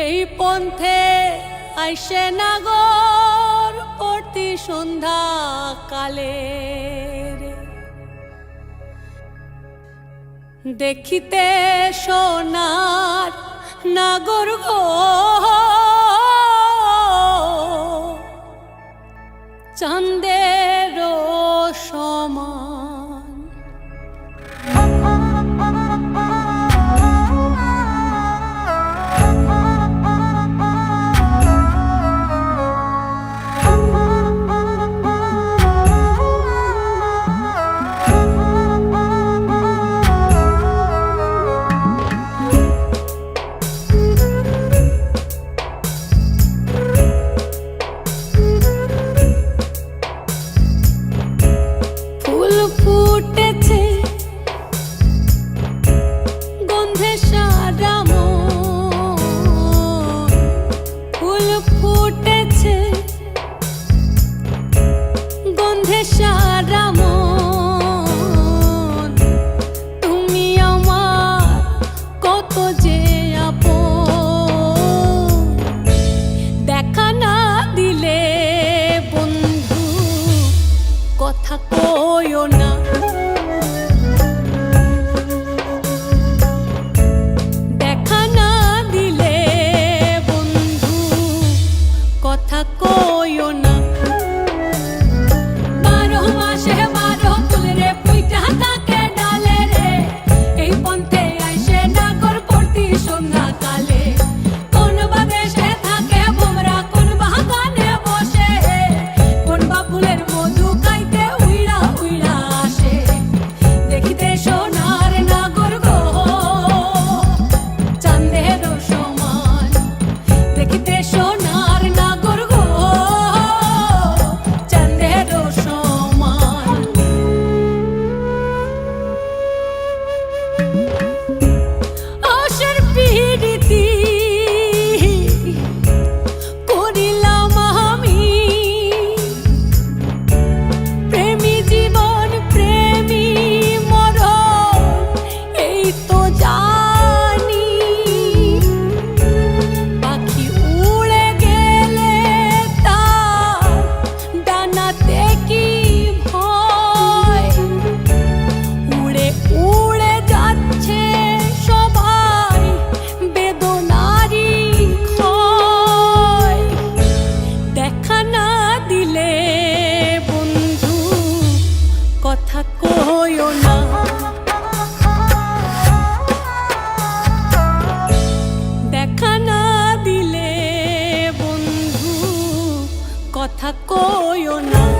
এই পন্থে নাগর প্রতি সন্ধ্যা কালে দেখিতে সোনার নাগর গো। চন্দের সময় 下。কথা কইও না।